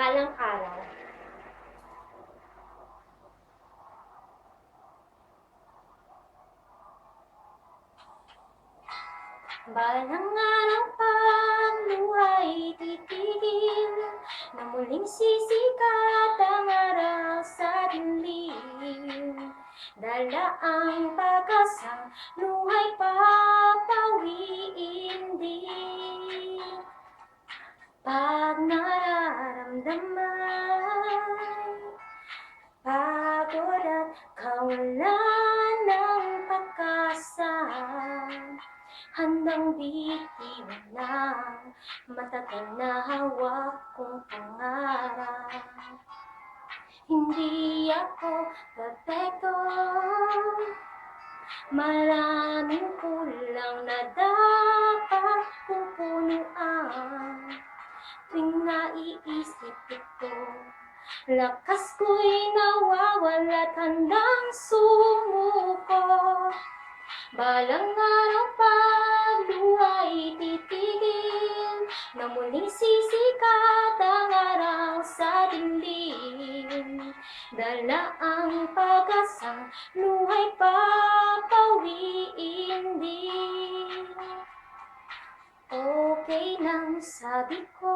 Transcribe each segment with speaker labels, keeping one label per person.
Speaker 1: Balang araw. Balang araw pa buhay titigil na muling sisikat ang araw sa dilim. Dala ang pag-asang luhay papawiin din. Pag nararamdaman Pagod at kawalan ng pag-asa Handang bitiwan ng matagal na hawak kong pangarap. Hindi ako perfecto Maraming kulang na dapat naiisip ito. Lakas ko'y nawawala't handang sumuko. Balang araw pag luhay titigil Na muling sisikat ang araw sa dilim Dala ang pag-asang luhay papawiin din. Okay lang sabi ko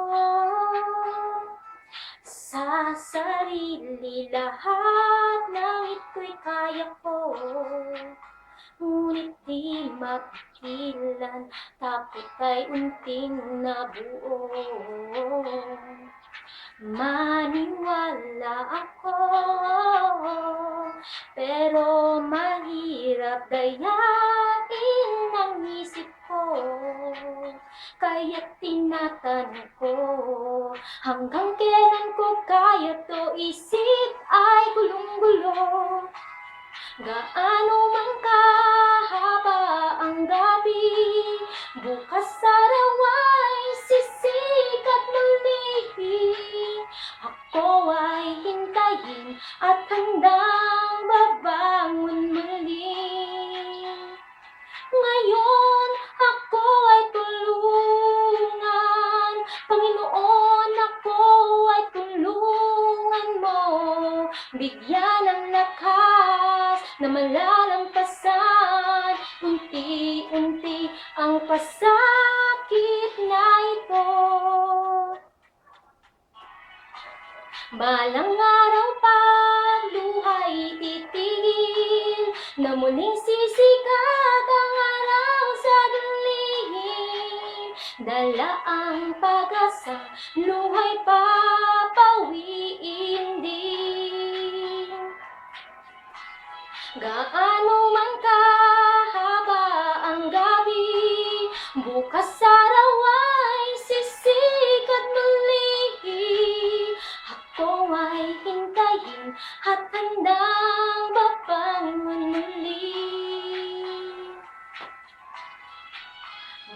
Speaker 1: sa sarili lahat ng ito'y kaya ko. Ngunit di mapigilan Takot ay unting nabuo. Maniwala ako Pero mahirap dayain Kaya tinatanong ko. Hanggang kailan ko kaya to isip ay gulong-gulo. Gaano man kahaba ang gabi Bukas araw ay sisikat muli Ako ay hintayin at handang Bigyan ng lakas na malalampasan. Unti-unti ang pasakit na ito. Balang araw pag luhay titigil Na muling sisikat ang araw sa dilim Dala ang pag-asa, luhay papawiin Gaano man kahaba ang gabi, bukas araw ay sisikat ng lihi. Ako ay hintayin at handang babangon muli.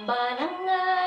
Speaker 1: Balangan